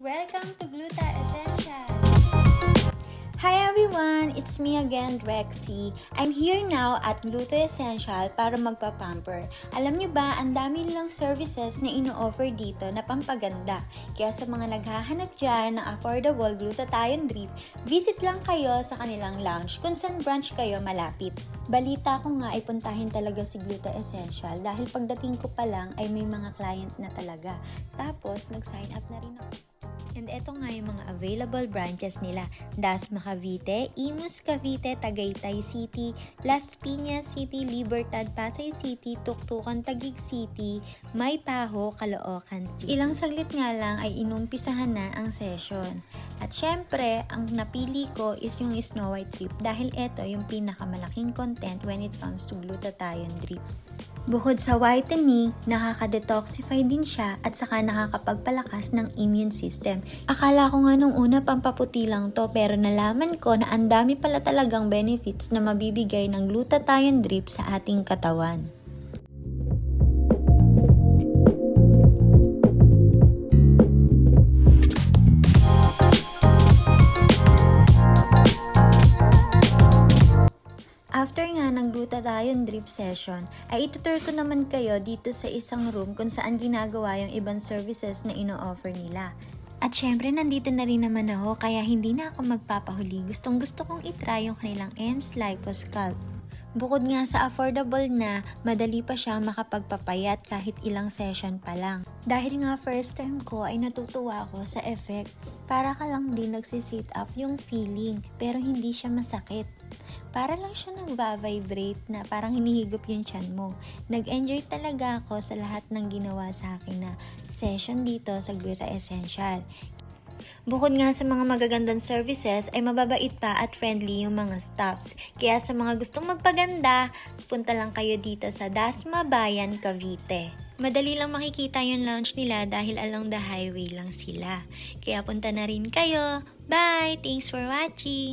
Welcome to Gluta Essential! Everyone! It's me again, Rexy. I'm here now at Gluto Essential para magpa-pamper. Alam nyo ba, ang dami nilang services na ino-offer dito na pampaganda. Kaya sa mga naghahanap dyan ng affordable glutathione drip, visit lang kayo sa kanilang lounge kung saan branch kayo malapit. Balita ko nga ay puntahin talaga si Gluta Essential dahil pagdating ko pa lang ay may mga client na talaga. Tapos, nag-sign up na rin ako. Eto nga yung mga available branches nila. Dasma Cavite, Imus Cavite, Tagaytay City, Las Piñas City, Libertad, Pasay City, Tuktukan, Tagig City, Maypaho, Caloocan City. Ilang saglit nga lang ay inumpisahan na ang session. At syempre, ang napili ko is yung Snow White Drip dahil eto yung pinakamalaking content when it comes to glutathione drip. Bukod sa whitening, nakaka-detoxify din siya at saka nakakapagpalakas ng immune system. Akala ko nga nung una pampaputi lang to pero nalaman ko na ang dami pala talagang benefits na mabibigay ng glutathione drip sa ating katawan. After nga ng glutathione drip session, ay itutur ko naman kayo dito sa isang room kung saan ginagawa yung ibang services na ino-offer nila. At syempre, nandito na rin naman ako kaya hindi na ako magpapahuli. Gustong gusto kong itry yung kanilang EMS Liposculpt. Bukod nga sa affordable na, madali pa siya makapagpapayat kahit ilang session pa lang. Dahil nga first time ko ay natutuwa ako sa effect. Para ka lang din nagsisit up yung feeling, pero hindi siya masakit. Para lang siya nagva-vibrate na parang hinihigop yung tiyan mo. Nag-enjoy talaga ako sa lahat ng ginawa sa akin na session dito sa Gluta Essential. Bukod nga sa mga magagandang services, ay mababait pa at friendly yung mga staffs. Kaya sa mga gustong magpaganda, punta lang kayo dito sa Dasma Bayan, Cavite. Madali lang makikita yung lounge nila dahil along the highway lang sila. Kaya punta na rin kayo. Bye! Thanks for watching!